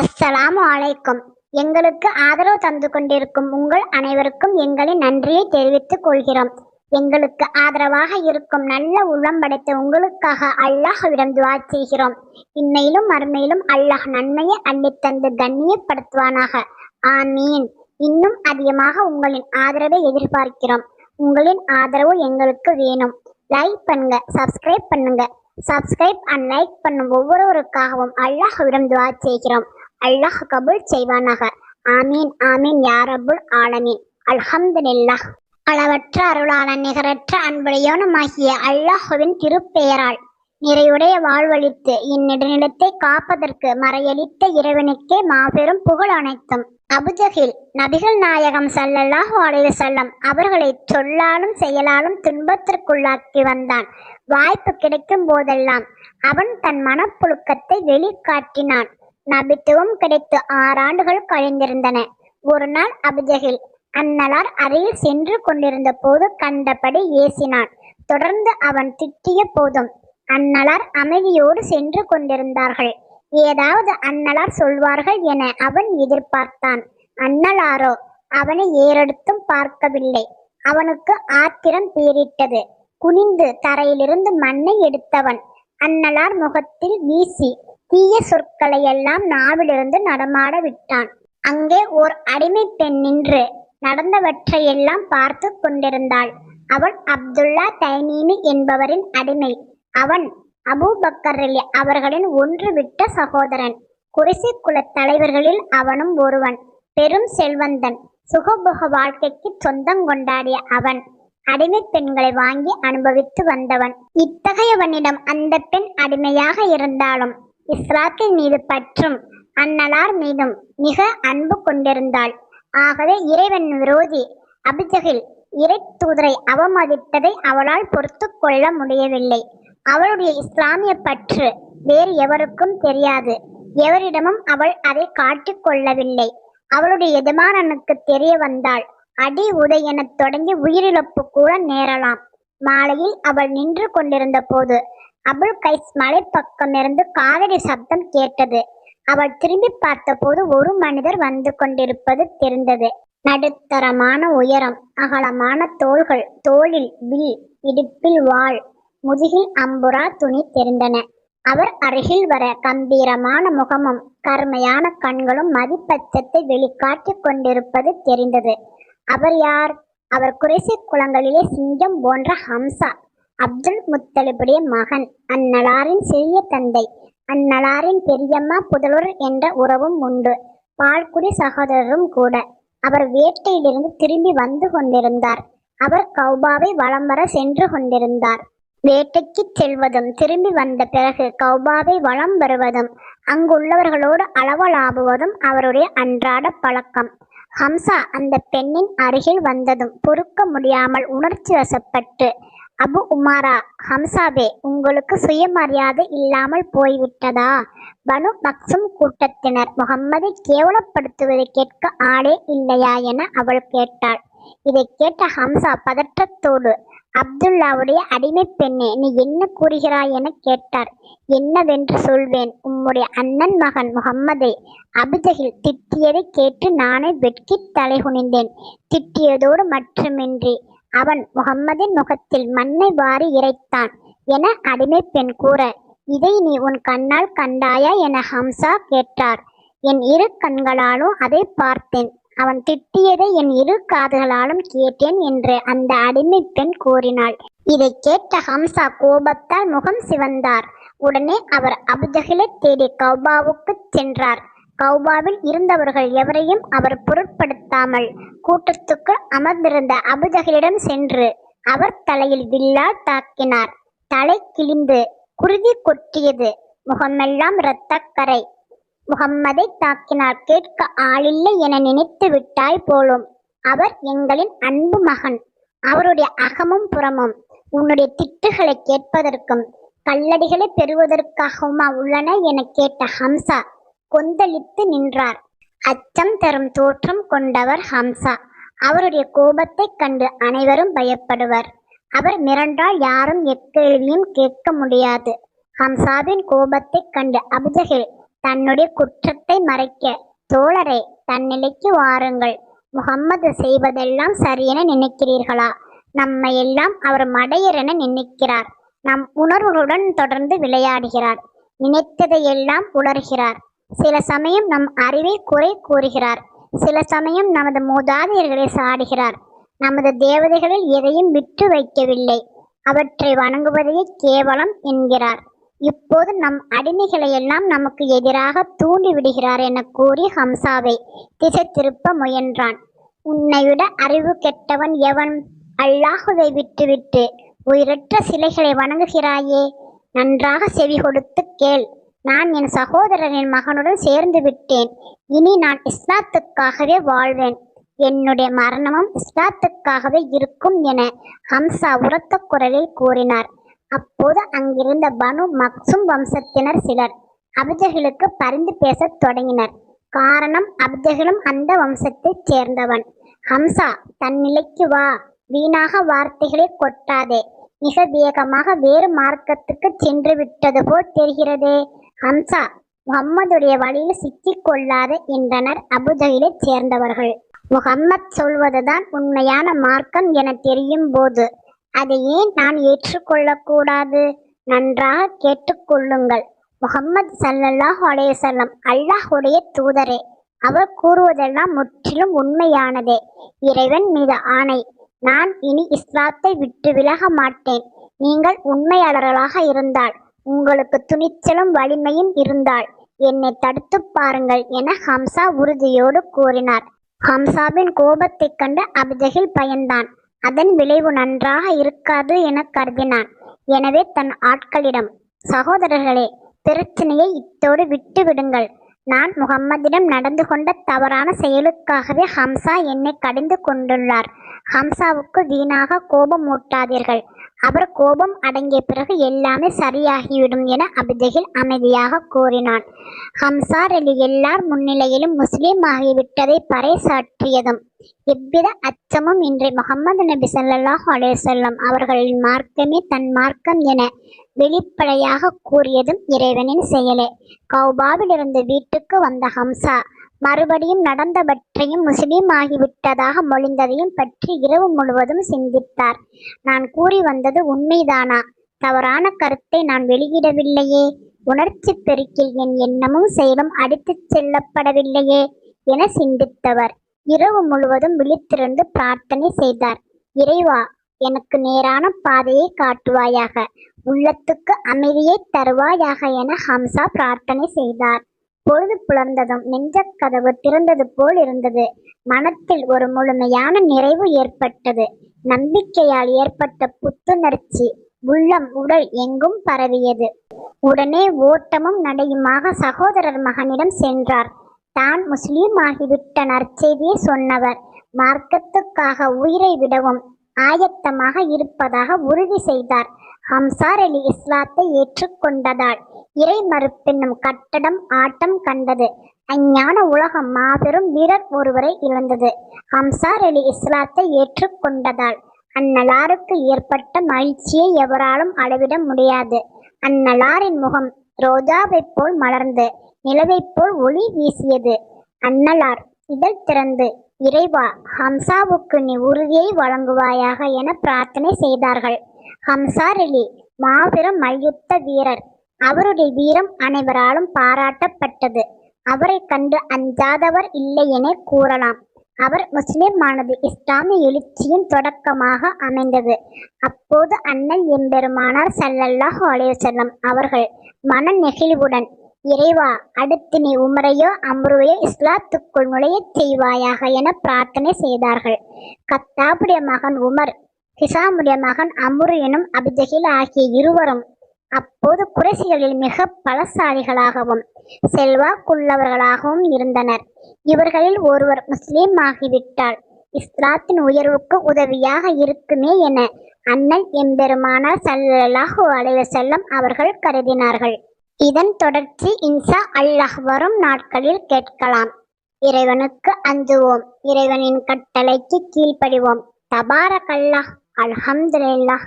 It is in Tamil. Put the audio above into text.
அஸ்ஸலாமு அலைக்கும். எங்களுக்கு ஆதரவு தந்து கொண்டிருக்கும் உங்கள் அனைவருக்கும் எங்களின் நன்றியை தெரிவித்துக் கொள்கிறோம். எங்களுக்கு ஆதரவாக இருக்கும் நல்ல உள்ளம் படைத்த உங்களுக்காக அல்லாஹ்விடம் துவா செய்கிறோம். இன்னையிலும் மறுமையிலும் அல்லாஹ் நன்மையை அள்ளித்தந்து கண்ணியப்படுத்துவானாக. ஆமீன். இன்னும் அதிகமாக உங்களின் ஆதரவை எதிர்பார்க்கிறோம். உங்களின் ஆதரவு எங்களுக்கு வேணும். லைக் பண்ணுங்க சப்ஸ்கிரைப் பண்ணுங்க. சப்ஸ்கிரைப் அண்ட் லைக் பண்ணும் ஒவ்வொருவருக்காகவும் அல்லாஹ்விடம் துவா செய்கிறோம். அல்லாஹ் கபூல் செய்வானாக. ஆமீன் ஆமீன் யாரபுல் ரப்புல் ஆலமீன். அல்ஹம்துலில்லாஹ். அளவற்ற அருளாளன் நிகரற்ற அன்புடையவனுமாகிய அல்லாஹுவின் திருப்பெயரால் நிறையுடைய வாழ்வழித்து இந்நெடுநிலத்தை காப்பதற்கு மறையளித்த இறைவனுக்கே மாபெரும் புகழ் அனைத்தும். அபுஜகில் நபிகள் நாயகம் சல்லல்லாஹு அலைவு செல்லம் அவர்களை சொல்லாலும் செயலாலும் துன்பத்திற்குள்ளாக்கி வந்தான். வாய்ப்பு கிடைக்கும் போதெல்லாம் அவன் தன் மனப்புழுக்கத்தை வெளிக்காட்டினான். நபித்துவம் கிடைத்து ஆறாண்டுகள் கழிந்திருந்தன. ஒரு நாள் அபிஜகில் அன்னலார் அறையில் சென்று கொண்டிருந்த போது கண்டபடி ஏசினான். தொடர்ந்து அவன் திட்டிய போதும் அன்னலார் அமைதியோடு சென்று கொண்டிருந்தார்கள். ஏதாவது அன்னலார் சொல்வார்கள் என அவன் எதிர்பார்த்தான். அன்னலாரோ அவனை ஏறெடுத்தும் பார்க்கவில்லை. அவனுக்கு ஆத்திரம் பேரிட்டது. குனிந்து தரையிலிருந்து மண்ணை எடுத்தவன். அன்னலார் முகத்தில் வீசி தீய சொற்களையெல்லாம் நாவிலிருந்து நடமாட விட்டான். அங்கே ஓர் அடிமை பெண் நின்று நடந்தவற்றையெல்லாம் பார்த்து கொண்டிருந்தாள். அவள் அப்துல்லா தைமீமி என்பவரின் அடிமை. அவன் அபூபக்கர் அவர்களின் ஒன்று விட்ட சகோதரன். குரிசி குலத் தலைவர்களில் அவனும் ஒருவன். பெரும் செல்வந்தன். சுகபோக வாழ்க்கைக்கு சொந்தம் கொண்டாடிய அவன். அடிமை பெண்களை வாங்கி அனுபவித்து வந்தவன். இத்தகையவனிடம் அந்த பெண் அடிமையாக இருந்தாலும் இஸ்லாத்தின் மீது பற்றும் அன்னலார் மீதும் மிக அன்பு கொண்டிருந்தாள். ஆகவே இறைவன் விரோதி அபிஜகில் இறை தூதரை அவமதித்ததை அவளால் பொறுத்து கொள்ள முடியவில்லை. அவளுடைய இஸ்லாமிய பற்று வேறு எவருக்கும் தெரியாது. எவரிடமும் அவள் அதை காட்டிக்கொள்ளவில்லை அவளுடைய எஜமானனுக்கு தெரிய வந்தாள். அடி உதை எனத் தொடங்கி உயிரிழப்பு கூட நேரலாம். மாலையில் அவள் நின்று கொண்டிருந்த போது அபுல் கைஸ் மலைப்பக்கமிருந்து காதலி சப்தம் கேட்டது. அவள் திரும்பி பார்த்தபோது ஒரு மனிதர் வந்து கொண்டிருப்பது தெரிந்தது. நடுத்தரமான உயரம் அகலமான தோள்கள் தோளில் வில் இடுப்பில் வாள் முதுகில் அம்புரா துணி தெரிந்தன. அவர் அருகில் வர கம்பீரமான முகமும் கருமையான கண்களும் மதிப்பச்சத்தை வெளிக்காட்டிக் கொண்டிருப்பது தெரிந்தது. அவர் யார்? அவர் குறைசி குளங்களிலே சிங்கம் போன்ற ஹம்சா அப்துல் முத்தலிபுடைய மகன் அந்நலாரின் சிறிய தந்தை அந்நலாரின் பெரியம்மா புதலூர் என்ற உறவும் உண்டு. பால்குடி சகோதரரும் கூட. அவர் வேட்டையிலிருந்து திரும்பி வந்து கொண்டிருந்தார். அவர் கௌபாவை வலம் வர சென்று கொண்டிருந்தார். வேட்டைக்கு செல்வதும் திரும்பி வந்த பிறகு கௌபாவை வலம் வருவதும் அங்குள்ளவர்களோடு அளவலாபுவதும் அவருடைய அன்றாட பழக்கம். ஹம்சா அந்த பெண்ணின் அருகில் வந்ததும் பொறுக்க முடியாமல் உணர்ச்சி வசப்பட்டு அபு உமாரா ஹம்சாபே உங்களுக்கு சுயமரியாதை இல்லாமல் போய்விட்டதா? பனு பக்சும் கூட்டத்தினர். முகம்மதை கேவலப்படுத்துவதை கேட்க ஆளே இல்லையா என அவள் கேட்டாள். இதை கேட்ட ஹம்சா பதற்றத்தோடு அப்துல்லாவுடைய அடிமை பெண்ணே நீ என்ன கூறுகிறாய் என கேட்டார். என்னவென்று சொல்வேன்? உம்முடைய அண்ணன் மகன் முகம்மதை அபிஜகில் திட்டியதை கேட்டு நானே வெட்கி தலைகுனிந்தேன். திட்டியதோடு மட்டுமின்றி அவன் முகம்மதின் முகத்தில் மண்ணை வாரி இறைத்தான் என அடிமை பெண் கூற இதை நீ உன் கண்ணால் கண்டாயா? என ஹம்சா கேட்டார். என் இரு கண்களாலும் அதை பார்த்தேன். அவன் திட்டியதை என் இரு காதுகளாலும் கேட்டேன் என்று அந்த அடிமை பெண் கூறினாள். இதை கேட்ட ஹம்சா கோபத்தால் முகம் சிவந்தார். உடனே அவர் அபுஜகிலை தேடி கௌபாவுக்கு சென்றார். கௌபாவில் இருந்தவர்கள் எவரையும் அவர் பொருட்படுத்தாமல் கூட்டத்துக்கு அமர்ந்திருந்த அபுஜகிலிடம் சென்று அவர் தலையில் வில்லால் தாக்கினார். தலை கிழிந்து குருதி கொட்டியது. முகமெல்லாம் இரத்தக்கரை. முகம்மதை தாக்கினார் கேட்க ஆளில்லை என நினைத்து விட்டாய் போலும். அவர் எங்களின் அன்பு மகன். அவருடைய அகமும் புறமும் உன்னுடைய திட்டுகளை கேட்பதற்கும் கல்லடிகளை பெறுவதற்காகவுமா உள்ளன? என கேட்ட ஹம்சா கொந்தளித்து நின்றார். அச்சம் தரும் தோற்றம் கொண்டவர் ஹம்சா. அவருடைய கோபத்தைக் கண்டு அனைவரும் பயப்படுவர். அவர் மிரண்டால் யாரும் எக்கேள்வியும் கேட்க முடியாது. ஹம்சாவின் கோபத்தைக் கண்டு அபுஜகில் தன்னுடைய குற்றத்தை மறைக்க தோழரே தன்னிலைக்கு வாருங்கள். முகம்மது செய்வதெல்லாம் சரியென நினைக்கிறீர்களா? நம்மை எல்லாம் அவர் மடையரென நினைக்கிறார். நம் உணர்வுகளுடன் தொடர்ந்து விளையாடுகிறார். நினைத்ததையெல்லாம் உணர்கிறார். சில சமயம் நம் அறிவை குறை கூறுகிறார். சில சமயம் நமது மூதாதையர்களை சாடுகிறார். நமது தேவதைகளில் எதையும் விட்டு வைக்கவில்லை. அவற்றை வணங்குவதையே கேவலம் என்கிறார். இப்போது நம் அடிமைகளை எல்லாம் நமக்கு எதிராக தூண்டி விடுகிறார் என கூறி ஹம்சாவை திசை திருப்ப முயன்றான். உன்னை விட அறிவு கெட்டவன் எவன்? அல்லாஹுவை விட்டுவிட்டு உயிரற்ற சிலைகளை வணங்குகிறாயே. நன்றாக செவி கொடுத்து கேள். நான் என் சகோதரரின் மகனுடன் சேர்ந்து விட்டேன். இனி நான் இஸ்லாத்துக்காகவே வாழ்வேன். என்னுடைய மரணமும் இஸ்லாத்துக்காகவே இருக்கும் என ஹம்சா உரத்த குரலில் கூறினார். அப்போது அங்கிருந்த பனு மக்சும் வம்சத்தினர் சிலர் அபிஜகிலுக்கு பரிந்து பேசத் தொடங்கினர். காரணம் அபிஜகிலும் அந்த வம்சத்தைச் சேர்ந்தவன். ஹம்சா தன் நிலைக்கு வா. வீணாக வார்த்தைகளை கொட்டாதே. மிக வேகமாக வேறு மார்க்கத்துக்கு சென்று விட்டது போல் தெரிகிறதே. ஹம்சா முகம்மதுடைய வழியில் சிக்கிக் கொள்ளாது என்றனர் அபுஜகிலைச் சேர்ந்தவர்கள். முகம்மத் சொல்வதுதான் உண்மையான மார்க்கம் என தெரியும் போது அதை ஏன் நான் ஏற்றுக்கொள்ளக்கூடாது நன்றாக கேட்டுக்கொள்ளுங்கள் முகம்மது சல்லல்லாஹ் அலைஹிவஸல்லம் அல்லாஹுடைய தூதரே அவர் கூறுவதெல்லாம் முற்றிலும் உண்மையானதே. இறைவன் மீது ஆணை. நான் இனி இஸ்லாத்தை விட்டு விலக மாட்டேன். நீங்கள் உண்மையாளர்களாக இருந்தால் உங்களுக்கு துணிச்சலும் வலிமையும் இருந்தால் என்னை தடுத்து பாருங்கள் என ஹம்சா உறுதியோடு கூறினார். ஹம்சாவின் கோபத்தைக் கண்டு அபிஜகில் பயந்தான். அதன் விளைவு நன்றாக இருக்காது என கருதினான். எனவே தன் ஆட்களிடம் சகோதரர்களே பிரச்சனையை இத்தோடு விட்டு விடுங்கள். நான் முகம்மதிடம் நடந்து கொண்ட தவறான செயலுக்காகவே ஹம்சா என்னை கடிந்து கொண்டுள்ளார். ஹம்சாவுக்கு வீணாக கோபம் ஊட்டாதீர்கள் அவர் கோபம் அடங்கிய பிறகு எல்லாமே சரியாகிவிடும் என அபிஜகில் அமைதியாக கூறினான். ஹம்சார் அலி எல்லார் முன்னிலையிலும் முஸ்லீம் ஆகிவிட்டதை பறைசாற்றியதும் எவ்வித அச்சமும் இன்றி முகமது நபி சல்லாஹ் அலேசல்லம் அவர்களின் மார்க்கமே தன் மார்க்கம் என வெளிப்படையாக கூறியதும் இறைவனின் செயலே. கௌபாவிலிருந்து வீட்டுக்கு வந்த ஹம்சா மறுபடியும் நடந்தவற்றையும் முஸ்லீம் ஆகிவிட்டதாக மொழிந்ததையும் பற்றி இரவு முழுவதும் சிந்தித்தார். நான் கூறி வந்தது உண்மைதானா? தவறான கருத்தை நான் வெளியிடவில்லையே. உணர்ச்சி பெருக்கில் என் எண்ணமும் செயலும் அடித்துச் செல்லப்படவில்லையே என சிந்தித்தவர். இரவு முழுவதும் விழித்திருந்து பிரார்த்தனை செய்தார். இறைவா எனக்கு நேரான பாதையை காட்டுவாயாக உள்ளத்துக்கு அமைதியை தருவாயாக என ஹம்சா பிரார்த்தனை செய்தார். பொழுது புலர்ந்ததும் நெஞ்சக் கதவு திறந்தது போல் இருந்தது. மனத்தில் ஒரு முழுமையான நிறைவு ஏற்பட்டது. நம்பிக்கையால் ஏற்பட்ட புத்துணர்ச்சி உள்ளம் உடல் எங்கும் பரவியது. உடனே ஓட்டமும் நடையுமாக சகோதரர் மகனிடம் சென்றார். தான் முஸ்லீம் ஆகிவிட்ட நற்செய்தியை சொன்னவர். மார்க்கத்துக்காக உயிரை விடவும் ஆயத்தமாக இருப்பதாக உறுதி செய்தார். ஹம்சார் அலி இஸ்லாத்தை ஏற்றுக்கொண்டதால் இறை மறுப்பென்னும் கட்டடம் ஆட்டம் கண்டது. அஞ்ஞான உலகம் மாபெரும் வீரர் ஒருவரை இழந்தது. ஹம்சார் அலி இஸ்லாத்தை ஏற்றுக்கொண்டதால் அந்நலாருக்கு ஏற்பட்ட மகிழ்ச்சியை எவராலும் அளவிட முடியாது. அந்நலாரின் முகம் ரோஜாவைப் போல் மலர்ந்து நிலவைப் போல் ஒளி வீசியது. அன்னலார் இதழ் திறந்து இறைவா ஹம்சாவுக்கு நீ உறுதியை வழங்குவாயாக என பிரார்த்தனை செய்தார்கள். ஹம்சார் அலி மாபெரும் மல்யுத்த வீரர் அவருடைய வீரம் அனைவராலும் பாராட்டப்பட்டது. அவரை கண்டு அஞ்சாதவர் இல்லை என கூறலாம். அவர் முஸ்லிமானது இஸ்லாமிய எழுச்சியின் தொடக்கமாக அமைந்தது. அப்போது அண்ணன் எம்பெருமானார் சல்லல்லாஹ் அலையுசல்லம் அவர்கள் மன நெகிழ்வுடன் இறைவா அடுத்து நீ உமரையோ அம்ருவையோ இஸ்லாத்துக்குள் நுழையச் செய்வாயாக என பிரார்த்தனை செய்தார்கள். கத்தாபுடைய மகன் உமர் ஹிசாமுடைய மகன் அம்ரு எனும் அபிஜகில் ஆகிய இருவரும் அப்போது குறைசிகளில் மிக பலசாலிகளாகவும் செல்வாக்குள்ளவர்களாகவும் இருந்தனர். இவர்களில் ஒருவர் முஸ்லீம் ஆகிவிட்டால் இஸ்லாத்தின் உயர்வுக்கு உதவியாக இருக்குமே என அண்ணல் எம்பெருமானார் ஸல்லல்லாஹு அலைஹி செல்லம் அவர்கள் கருதினார்கள். இதன் தொடர்ச்சி இன்சா அல்லாஹ் வரும் நாட்களில் கேட்கலாம். இறைவனுக்கு அஞ்சுவோம். இறைவனின் கட்டளைக்கு கீழ்ப்படிவோம். தபாரகல்லாஹ் அல்ஹம்துலில்லாஹ்.